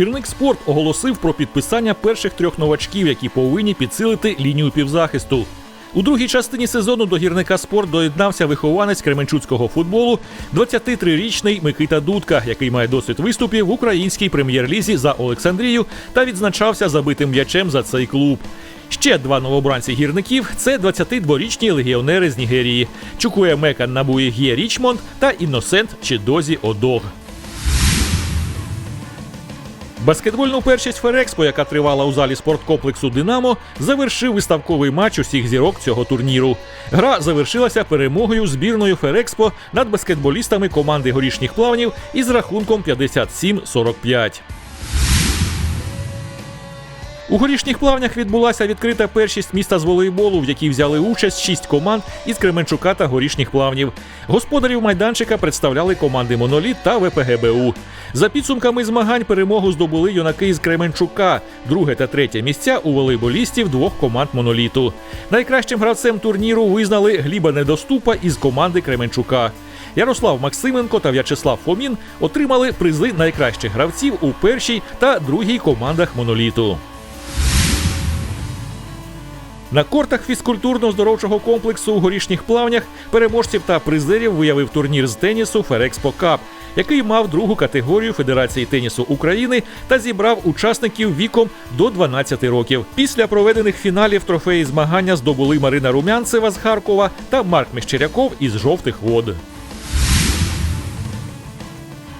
Гірник спорт оголосив про підписання перших трьох новачків, які повинні підсилити лінію півзахисту. У другій частині сезону до гірника спорт доєднався вихованець кременчуцького футболу, 23-річний Микита Дудка, який має досвід виступів в українській прем'єр-лізі за Олександрію та відзначався забитим м'ячем за цей клуб. Ще два новобранці гірників це 22-річні легіонери з Нігерії Чукує Мекан Набуєгє Річмонд та Іносент Чидозі Одог. Баскетбольну першість Ферекспо, яка тривала у залі спорткомплексу Динамо, завершив виставковий матч усіх зірок цього турніру. Гра завершилася перемогою збірної Ферекспо над баскетболістами команди горішніх плавнів із рахунком 57-45. У горішніх плавнях відбулася відкрита першість міста з волейболу, в якій взяли участь шість команд із Кременчука та горішніх плавнів. Господарів майданчика представляли команди Моноліт та ВПГБУ. За підсумками змагань перемогу здобули юнаки із Кременчука. Друге та третє місця у волейболістів двох команд Моноліту. Найкращим гравцем турніру визнали Гліба Недоступа із команди Кременчука. Ярослав Максименко та В'ячеслав Фомін отримали призи найкращих гравців у першій та другій командах моноліту. На кортах фізкультурно-здоровчого комплексу у горішніх плавнях переможців та призерів виявив турнір з тенісу Ферекспо Кап, який мав другу категорію Федерації тенісу України та зібрав учасників віком до 12 років. Після проведених фіналів трофеї змагання здобули Марина Румянцева з Харкова та Марк Мещеряков із жовтих вод.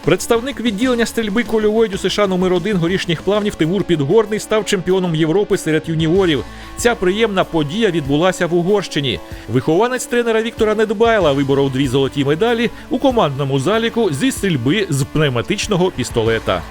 Представник відділення стрільби кольової США номер 1 горішніх плавнів Тимур Підгорний став чемпіоном Європи серед юніорів. Ця приємна подія відбулася в Угорщині. Вихованець тренера Віктора Недбайла виборов дві золоті медалі у командному заліку зі стрільби з пневматичного пістолета.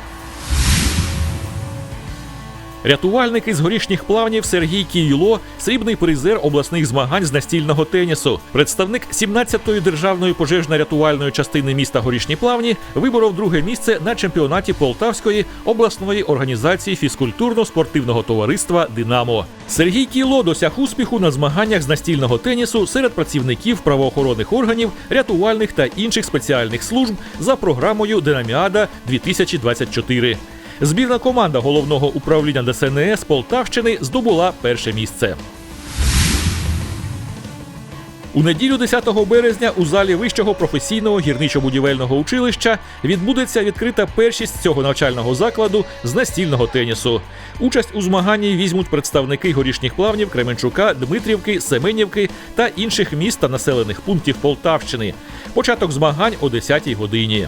Рятувальник із горішніх плавнів Сергій Кійло срібний призер обласних змагань з настільного тенісу. Представник 17-ї державної пожежно-рятувальної частини міста Горішні Плавні виборов друге місце на чемпіонаті Полтавської обласної організації фізкультурно-спортивного товариства Динамо. Сергій Кіло досяг успіху на змаганнях з настільного тенісу серед працівників правоохоронних органів, рятувальних та інших спеціальних служб за програмою Динаміада 2024. Збірна команда головного управління ДСНС Полтавщини здобула перше місце. У неділю 10 березня у залі вищого професійного гірничо-будівельного училища відбудеться відкрита першість цього навчального закладу з настільного тенісу. Участь у змаганні візьмуть представники горішніх плавнів Кременчука, Дмитрівки, Семенівки та інших міст та населених пунктів Полтавщини. Початок змагань о 10 годині.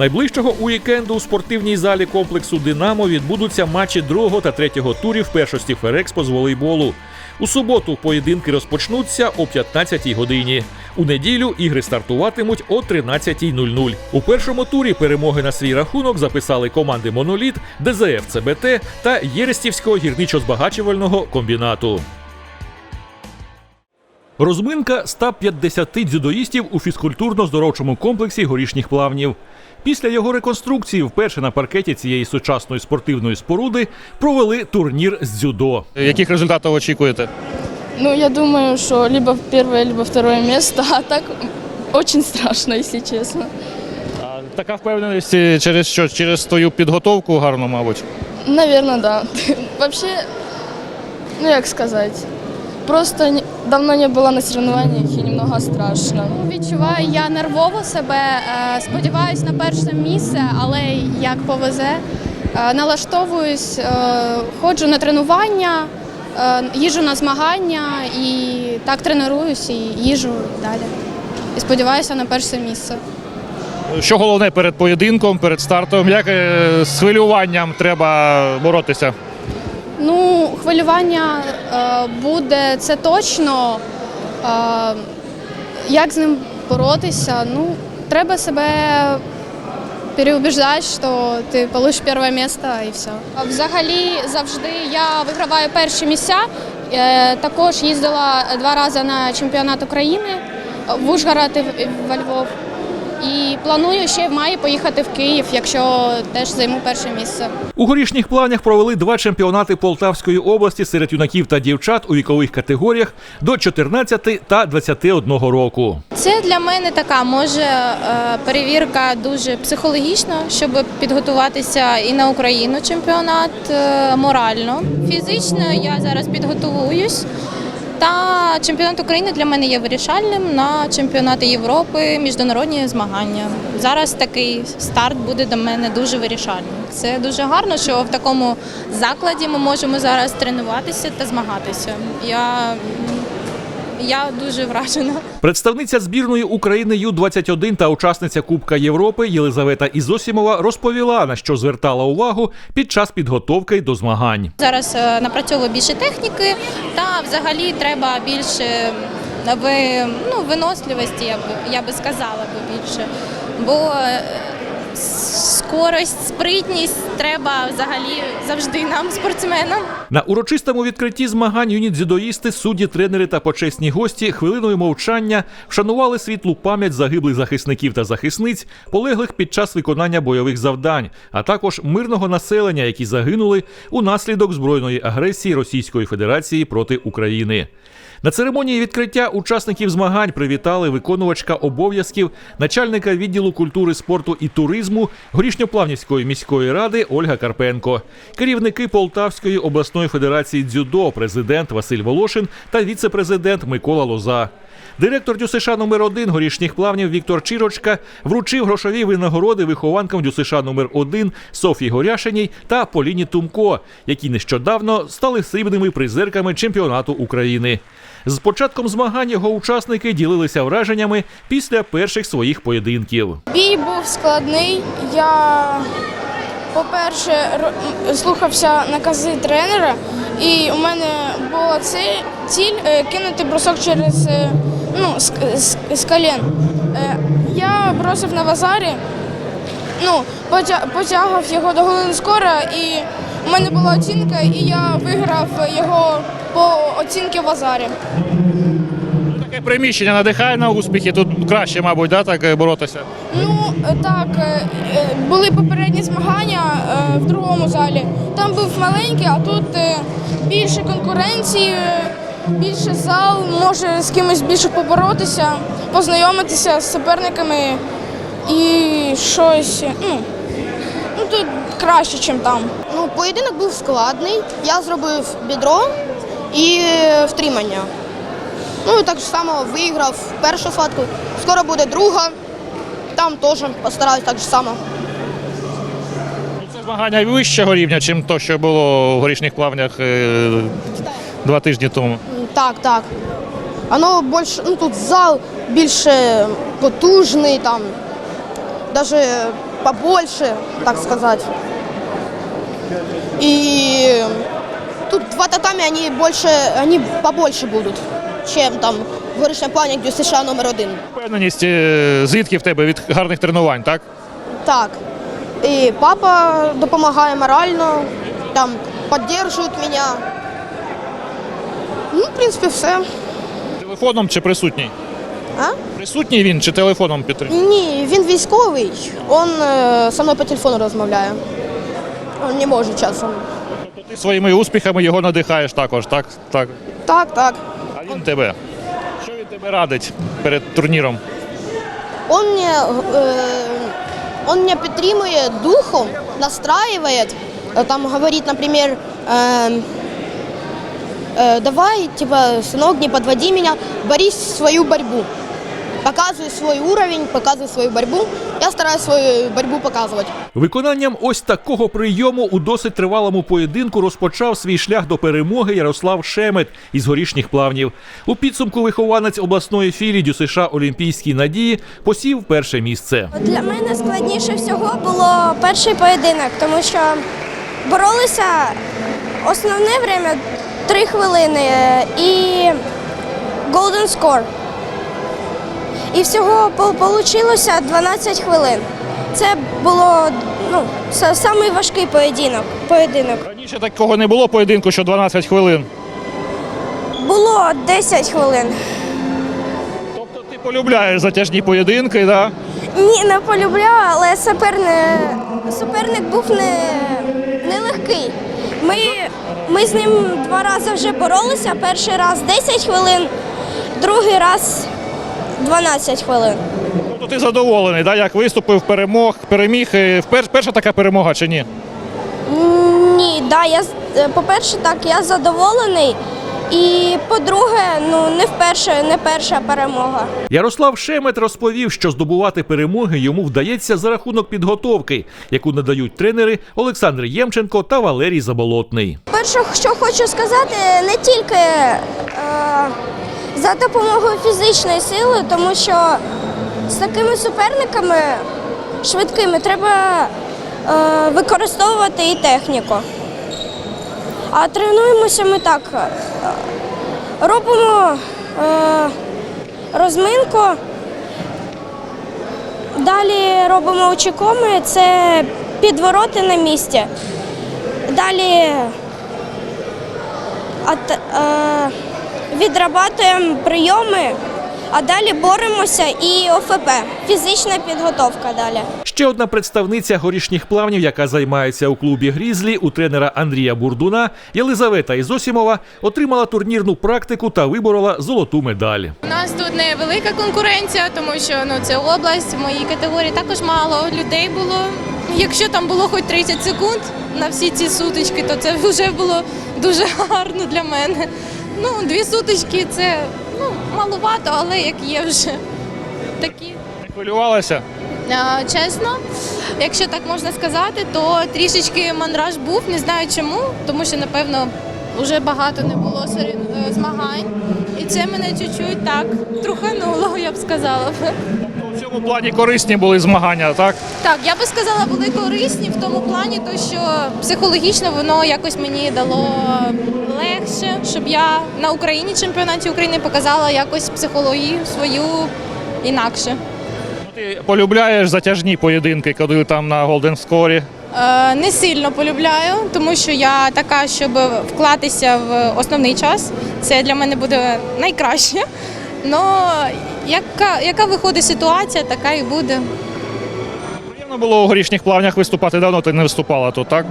Найближчого уікенду у спортивній залі комплексу Динамо відбудуться матчі другого та третього турів першості Ферекспо з волейболу. У суботу поєдинки розпочнуться о 15-й годині. У неділю ігри стартуватимуть о 13.00. У першому турі перемоги на свій рахунок записали команди Моноліт, ДЗФ ЦБТ та Єрестівського гірничо-збагачувального комбінату. Розминка 150 дзюдоїстів у фізкультурно-здоровчому комплексі горішніх плавнів. Після його реконструкції вперше на паркеті цієї сучасної спортивної споруди провели турнір з дзюдо. Яких результатів очікуєте? Ну, я думаю, что либо первое, либо второе место, а так очень страшно, если честно. А, Така впевненість через що? Через твою підготовку гарну, мабуть. Наверное, да. Вообще, ну як сказать, просто не- давно не была на соревнованиях и немного страшно. Відчуваю я нервово себе. е, Сподіваюсь на перше місце, але як повезе. Е, Налаштовуюсь, е, ходжу на тренування, їжу на змагання і так тренуюсь і їжу далі. І сподіваюся на перше місце. Що головне перед поєдинком, перед стартом? Як з хвилюванням треба боротися? Ну, хвилювання е, буде це точно. Е, Як з ним боротися? Ну, треба себе переубіждати, що ти получиш перше місце і все. Взагалі завжди я виграваю перші місця. Е, Також їздила два рази на чемпіонат України в Ужгород і во Львов. І планую ще в маї поїхати в Київ, якщо теж займу перше місце. У горішніх плавнях провели два чемпіонати Полтавської області серед юнаків та дівчат у вікових категоріях до 14 та 21 року. Це для мене така може е, перевірка дуже психологічна, щоб підготуватися і на Україну чемпіонат е, морально. Фізично я зараз підготовуюсь. Та чемпіонат України для мене є вирішальним на чемпіонати Європи, міжнародні змагання. Зараз такий старт буде для мене дуже вирішальним. Це дуже гарно, що в такому закладі ми можемо зараз тренуватися та змагатися. Я, я дуже вражена. Представниця збірної України Ю-21 та учасниця Кубка Європи Єлизавета Ізосімова розповіла, на що звертала увагу під час підготовки до змагань. Зараз е, напрацьовую більше техніки, та взагалі треба більше е, ви, ну, виносливості, я б, я би сказала більше. Бо е, скорость, спритність треба взагалі завжди нам, спортсменам. На урочистому відкритті змагань юні дзюдоїсти, судді, тренери та почесні гості хвилиною мовчання вшанували світлу пам'ять загиблих захисників та захисниць, полеглих під час виконання бойових завдань, а також мирного населення, які загинули унаслідок збройної агресії Російської Федерації проти України. На церемонії відкриття учасників змагань привітали виконувачка обов'язків начальника відділу культури, спорту і туризму Горішньоплавнівської міської ради Ольга Карпенко, керівники Полтавської обласної федерації дзюдо, президент Василь Волошин та віце-президент Микола Лоза. Директор ДЮСШ номер 1 горішніх плавнів Віктор Чірочка вручив грошові винагороди вихованкам ДЮСШ номер 1 Софії Горяшиній та Поліні Тумко, які нещодавно стали срібними призерками чемпіонату України. З початком змагань його учасники ділилися враженнями після перших своїх поєдинків. Бій був складний. Я, по-перше, слухався накази тренера, і у мене була ціль е, кинути бросок через е, ну, з, колін. Е, Я бросив на вазарі, ну, потя- потягав його до голини скора, і у мене була оцінка, і я виграв його по оцінці в вазарі. Таке приміщення надихає на успіхи. Тут краще, мабуть, да, так е, боротися. Ну е, так, е, були попередні змагання в другому залі. Там був маленький, а тут більше конкуренції, більше зал, може з кимось більше поборотися, познайомитися з суперниками і щось. Ну тут краще, ніж там. Ну, поєдинок був складний. Я зробив бідро і втримання. Ну так само виграв першу схватку. Скоро буде друга. Там теж постараюсь так само. Це змагання вищого рівня, чим то, що було в горішніх плавнях е, два тижні тому. Так, так. Воно більше, ну тут зал більше потужний, там, навіть побольше, так сказати. І тут два татами, они больше, они побольше будут, чем там в горішньому плані, де США номер один. Впевненість, е, звідки в тебе від гарних тренувань, так? Так. І папа допомагає морально, там підтримують мене. Ну, в принципі, все. Телефоном чи присутній? А? Присутній він чи телефоном підтримує? Ні, він військовий, він е, зі мною по телефону розмовляє. Він не може часом. Тобто ти своїми успіхами його надихаєш також, так? Так. Так, так. А він тебе. Що він тебе радить перед турніром? Он мне, э, он меня підтримує духом, настраивает, Э, там говорит, например, эм, э, давай, типа, сынок, не подводи меня, борись в свою борьбу. Показывай свой уровень, показывай свою борьбу. Я стараюсь свою борьбу показывать. Виконанням ось такого прийому у досить тривалому поєдинку розпочав свій шлях до перемоги Ярослав Шемет із горішніх плавнів. У підсумку вихованець обласної філії ДЮСШ Олімпійській надії посів перше місце. Для мене складніше всього було перший поєдинок, тому що боролися основне время 3 хвилини е, і golden score. І всього вийшло 12 хвилин. Це було ну, са- самий важкий поєдинок. поєдинок. Раніше такого не було поєдинку, що 12 хвилин. Було 10 хвилин. Тобто ти полюбляєш затяжні поєдинки, да? Ні, не полюбляю, але суперник, суперник був не, нелегкий. Ми, ми з ним два рази вже боролися. Перший раз 10 хвилин, другий раз 12 хвилин. Тобто ти задоволений, да? як виступив, перемог, переміг. Е, впер- Перша така перемога чи ні? Ні, да, я з- е, по-перше, так, я задоволений. І по-друге, ну не вперше, не перша перемога. Ярослав Шемет розповів, що здобувати перемоги йому вдається за рахунок підготовки, яку надають тренери Олександр Ємченко та Валерій Заболотний. Перше, що хочу сказати, не тільки е, за допомогою фізичної сили, тому що з такими суперниками швидкими треба е, використовувати і техніку. А тренуємося ми так. е, Робимо е, розминку, далі робимо очікоми, це підвороти на місці. Далі а, е, відрабатуємо прийоми, а далі боремося і ОФП. Фізична підготовка далі. Ще одна представниця горішніх плавнів, яка займається у клубі Грізлі, у тренера Андрія Бурдуна, Єлизавета Ізосімова, отримала турнірну практику та виборола золоту медаль. У нас тут невелика конкуренція, тому що ну це область. В моїй категорії також мало людей було. Якщо там було хоч 30 секунд на всі ці сутички, то це вже було дуже гарно для мене. Ну, дві сутички це ну маловато, але як є вже такі. Не хвилювалася? А, Чесно, якщо так можна сказати, то трішечки мандраж був, не знаю чому, тому що напевно вже багато не було сорі- е, змагань, і це мене чуть-чуть так трухануло, я б сказала. В цьому плані корисні були змагання, так? Так, я би сказала, були корисні в тому плані, то що психологічно воно якось мені дало легше, щоб я на Україні чемпіонаті України показала якось психологію свою інакше. Ну, Ти полюбляєш затяжні поєдинки, коли там на Голден Скорі. Е, Не сильно полюбляю, тому що я така, щоб вклатися в основний час. Це для мене буде найкраще. Но яка, яка виходить ситуація, така і буде. Приємно було у горішніх плавнях виступати. Давно ти не виступала тут. Так,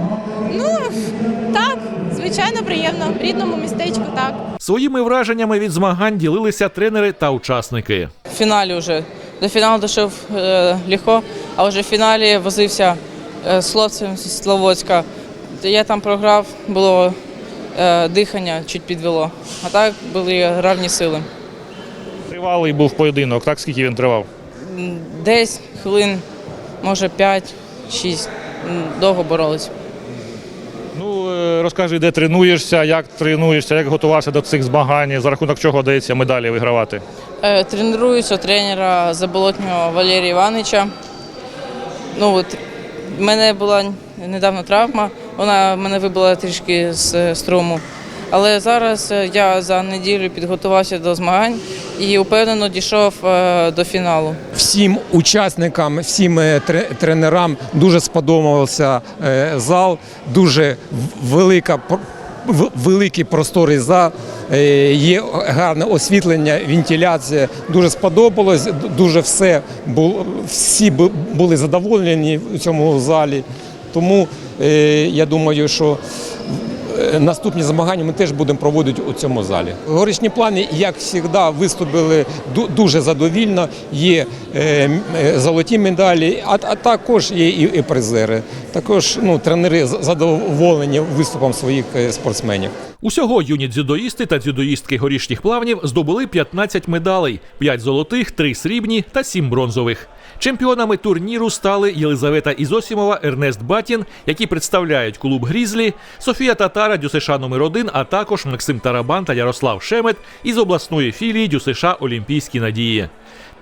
звичайно, приємно. В рідному містечку так. Своїми враженнями від змагань ділилися тренери та учасники. в фіналі вже. До фіналу дійшов е, легко, а вже в фіналі возився е, з хлопцем з Славутська. Я там програв, було е, дихання, чуть підвело. А так були равні сили. Тривалий був поєдинок, так скільки він тривав? Десь хвилин, може 5-6. Довго боролись. Розкажи, де тренуєшся, як тренуєшся, як готувався до цих змагань, за рахунок чого вдається медалі вигравати. Е, Тренуюся у тренера заболотнього Валерія Івановича. Ну, от, в мене була недавно травма, вона мене вибила трішки з е, струму. Але зараз е, я за неділю підготувався до змагань і впевнено дійшов е, до фіналу. всім учасникам, всім е, тренерам дуже сподобався зал, дуже велика великий просторий зал, є гарне освітлення, вентиляція. Дуже сподобалось, дуже все було, всі були задоволені в цьому залі. Тому я думаю, що Наступні змагання ми теж будемо проводити у цьому залі. Горішні плани, як завжди, виступили дуже задовільно. Є е, е, золоті медалі, а, також є і, призери. Також ну, тренери задоволені виступом своїх е, спортсменів. Усього юні дзюдоїсти та дзюдоїстки горішніх плавнів здобули 15 медалей: 5 золотих, 3 срібні та 7 бронзових. Чемпіонами турніру стали Єлизавета Ізосімова, Ернест Батін, які представляють клуб Грізлі, Софія Татара, ДЮСШ номер 1 а також Максим Тарабан та Ярослав Шемет із обласної філії ДЮСШ Олімпійські надії.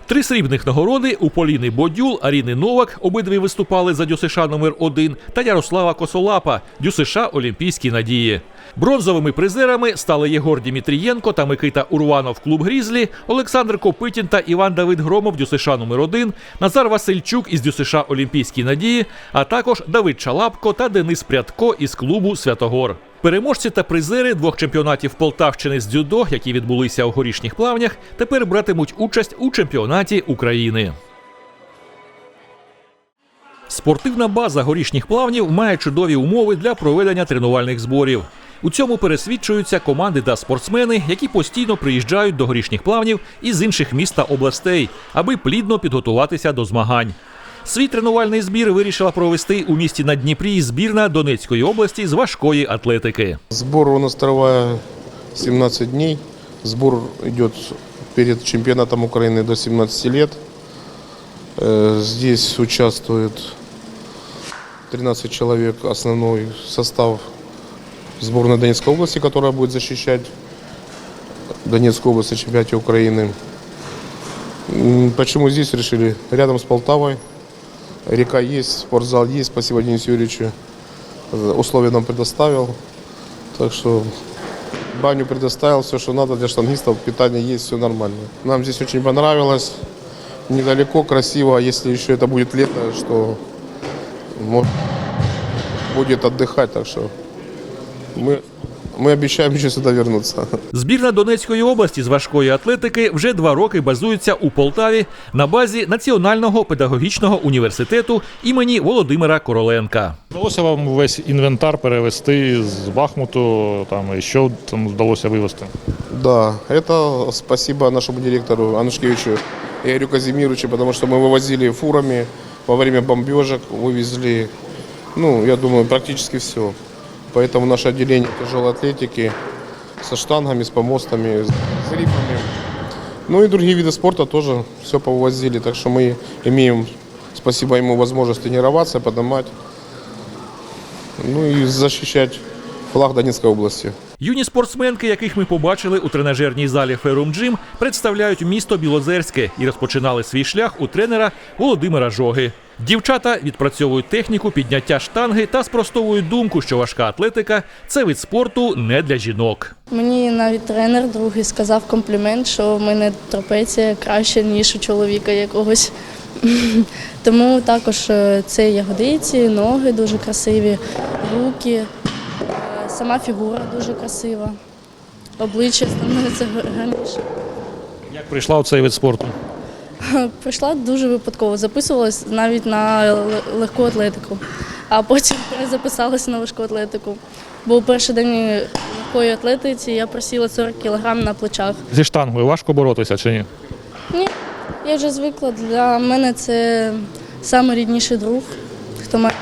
Три срібних нагороди у Поліни Бодюл, Аріни Новак, обидві виступали за ДЮСШ номер 1 та Ярослава Косолапа, ДЮСШ Олімпійські надії. Бронзовими призерами стали Єгор Дімітрієнко та Микита Урванов клуб Грізлі, Олександр Копитін та Іван Давид Громов ДЮСШ номер 1 Назар Васильчук із ДЮСШ Олімпійські надії, а також Давид Чалапко та Денис Прядко із клубу Святогор. Переможці та призери двох чемпіонатів Полтавщини з дзюдо, які відбулися у горішніх плавнях, тепер братимуть участь у чемпіонаті України. Спортивна база горішніх плавнів має чудові умови для проведення тренувальних зборів. У цьому пересвідчуються команди та спортсмени, які постійно приїжджають до горішніх плавнів із інших міст та областей, аби плідно підготуватися до змагань. Свій тренувальний збір вирішила провести у місті на Дніпрі збірна Донецької області з важкої атлетики. Сбор у нас триває 17 дней. Сбор идет перед чемпионатом Украины до 17 лет. Э, Здесь участвует 13 человек, основной состав сборной Донецкой области, которая будет защищать Донецкую область на чемпионате Украины. М, Почему здесь решили? Рядом с Полтавой. Река есть, спортзал есть. Спасибо Денису Юрьевичу. Условия нам предоставил. Так что баню предоставил, все, что надо для штангистов, питание есть, все нормально. Нам здесь очень понравилось, недалеко, красиво, а если еще это будет лето, что может, будет отдыхать, так что мы, мы обещаем еще сюда вернуться. Збірна Донецької області з важкої атлетики вже два роки базується у Полтаві на базі Національного педагогічного університету імені Володимира Короленка. Вдалося вам весь інвентар перевести з Бахмуту, там, і що там вдалося вивезти? Да, это спасибо нашему директору Анушкевичу Игорю Казимировичу, потому что мы вывозили фурами во время бомбежек, вывезли, ну, я думаю, практически все. Поэтому наше отделение тяжелой атлетики со штангами, с помостами, с гриппами. Ну и другие виды спорта тоже все повозили, так что мы имеем, спасибо ему, возможность тренироваться, поднимать, ну и защищать флаг Донецкой области. Юні спортсменки, яких ми побачили у тренажерній залі Ферум Джим, представляють місто Білозерське і розпочинали свій шлях у тренера Володимира Жоги. Дівчата відпрацьовують техніку підняття штанги та спростовують думку, що важка атлетика це вид спорту не для жінок. Мені навіть тренер другий сказав комплімент, що в мене трапеція краще, ніж у чоловіка якогось. Тому також е, це ягодиці, ноги дуже красиві, руки, сама фігура дуже красива, обличчя становиться гарніше. Як прийшла у цей вид спорту? Прийшла дуже випадково, записувалась навіть на легку атлетику, а потім перезаписалася на важку атлетику. Бо у перший день легкої атлетиці я просіла 40 кг на плечах. Зі штангою важко боротися чи ні? Ні, я вже звикла. Для мене це найрідніший друг, хто має.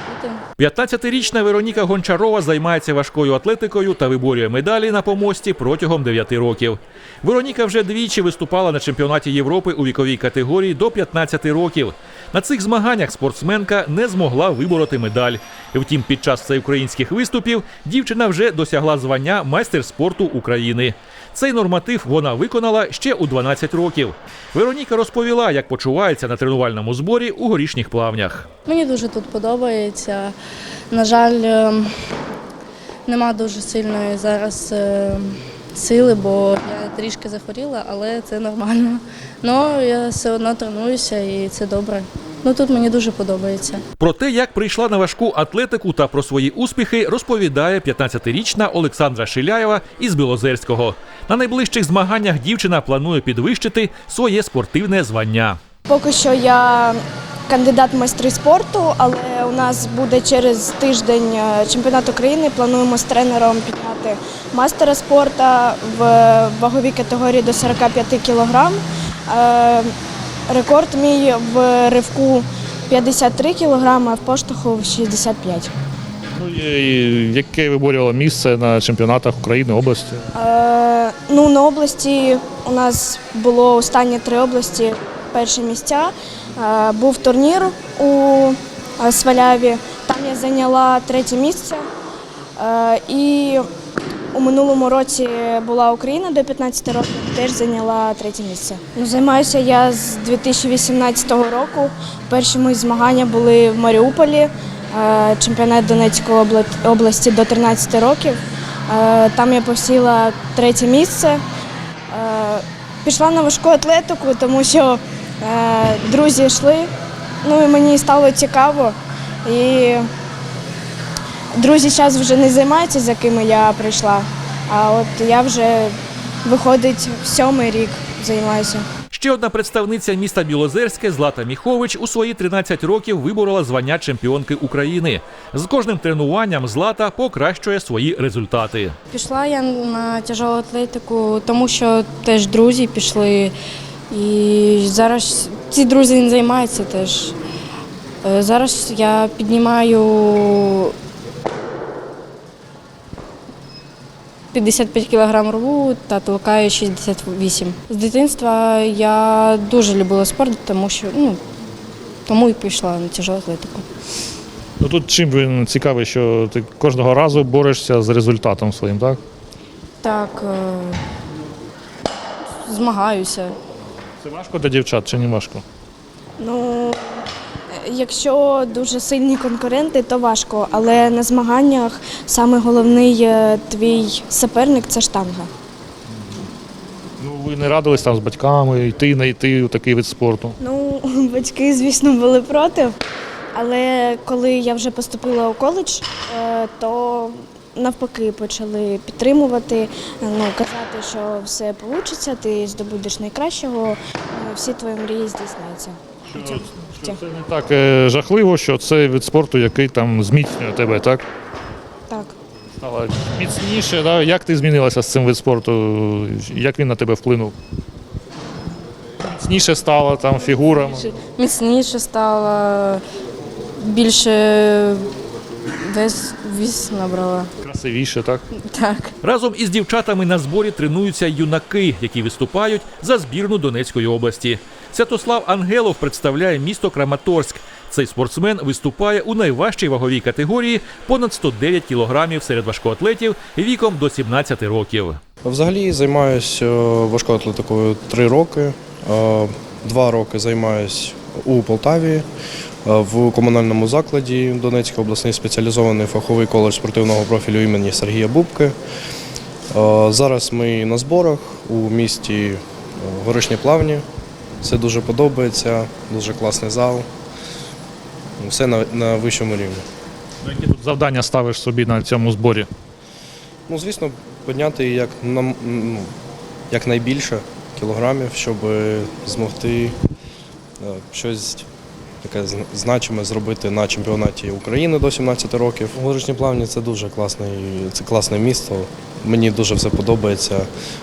15-річна Вероніка Гончарова займається важкою атлетикою та виборює медалі на помості протягом 9 років. Вероніка вже двічі виступала на чемпіонаті Європи у віковій категорії до 15 років. На цих змаганнях спортсменка не змогла вибороти медаль. Втім, під час всеукраїнських виступів дівчина вже досягла звання майстер спорту України. Цей норматив вона виконала ще у 12 років. Вероніка розповіла, як почувається на тренувальному зборі у горішніх плавнях. Мені дуже тут подобається. На жаль, е, нема дуже сильної зараз е, сили, бо я трішки захворіла, але це нормально. Ну, я все одно тренуюся і це добре. Ну тут мені дуже подобається. Про те, як прийшла на важку атлетику та про свої успіхи, розповідає 15-річна Олександра Шиляєва із Білозерського. На найближчих змаганнях дівчина планує підвищити своє спортивне звання. Поки що я кандидат в майстри спорту, але у нас буде через тиждень е, чемпіонат України. Плануємо з тренером підняти мастера спорту в ваговій категорії до 45 кг. Рекорд мій в ривку 53 кг, а в поштовху 65 Ну, і яке виборювало місце на чемпіонатах України, області? Е, ну, на області у нас було останні три області перші місця. Е, був турнір у Сваляві, там я зайняла третє місце. Е, і у минулому році була Україна до 15 років, теж зайняла третє місце. Ну, займаюся я з 2018 року. Перші мої змагання були в Маріуполі, е, чемпіонат Донецької обла- області до 13 років. Е, Там я посіла третє місце. Е, Пішла на важку атлетику, тому що друзі йшли. Ну і мені стало цікаво. І друзі зараз вже не займаються, за ким я прийшла. А от я вже виходить сьомий рік займаюся. Ще одна представниця міста Білозерське Злата Міхович у свої 13 років виборола звання чемпіонки України. З кожним тренуванням Злата покращує свої результати. Пішла я на тяжелу атлетику, тому що теж друзі пішли. І зараз ці друзі не займаються теж. Е, Зараз я піднімаю 55 кг рву та толкаю 68. З дитинства я дуже любила спорт, тому що ну, тому і пішла на тяжелу атлетику. Ну тут чим він цікавий, що ти кожного разу борешся з результатом своїм, так? Так, е, змагаюся. Це важко для дівчат чи не важко? Ну, якщо дуже сильні конкуренти, то важко, але на змаганнях саме головний е, твій суперник це штанга. Ну ви не радились там з батьками йти, не йти у такий вид спорту. Ну, батьки, звісно, були проти. Але коли я вже поступила у коледж, е, то навпаки почали підтримувати, ну, казати, що все вийде, ти здобудеш найкращого, всі твої мрії здійсняться. Цьому житті. Це не так е, жахливо, що це вид спорту, який там зміцнює тебе, так? Так. Стала міцніше, да? як ти змінилася з цим вид спорту? Як він на тебе вплинув? Міцніше стала там фігура. Міцніше стала, більше вес, віс набрала. Красивіше, так? Так. Разом із дівчатами на зборі тренуються юнаки, які виступають за збірну Донецької області. Святослав Ангелов представляє місто Краматорськ. Цей спортсмен виступає у найважчій ваговій категорії понад 109 кілограмів серед важкоатлетів віком до 17 років. Взагалі займаюся важкою атлетикою три роки. Е, Два роки займаюся у Полтаві е, в комунальному закладі Донецький обласний спеціалізований фаховий коледж спортивного профілю імені Сергія Бубки. Е, Зараз ми на зборах у місті е, Горишні Плавні. Все дуже подобається, дуже класний зал. Все на, на вищому рівні. Ну, Які тут завдання ставиш собі на цьому зборі? Ну, звісно, підняти як, нам- ну, як найбільше кілограмів, щоб змогти е, щось таке зна- значиме зробити на чемпіонаті України до 17 років. Горішні плавні це дуже класний, це класне місто. Мені дуже все подобається.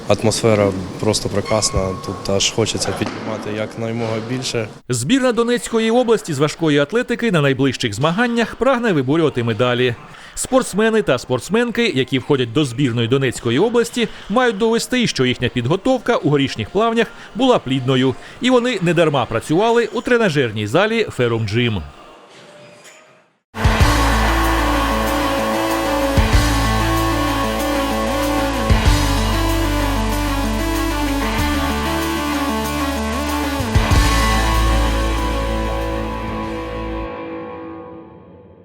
Атмосфера просто прекрасна. Тут аж хочеться піднімати якнаймога більше. Збірна Донецької області з важкої атлетики на найближчих змаганнях прагне виборювати медалі. Спортсмени та спортсменки, які входять до збірної Донецької області, мають довести, що їхня підготовка у горішніх плавнях була плідною, і вони недарма працювали у тренажерній залі Ферум Джим.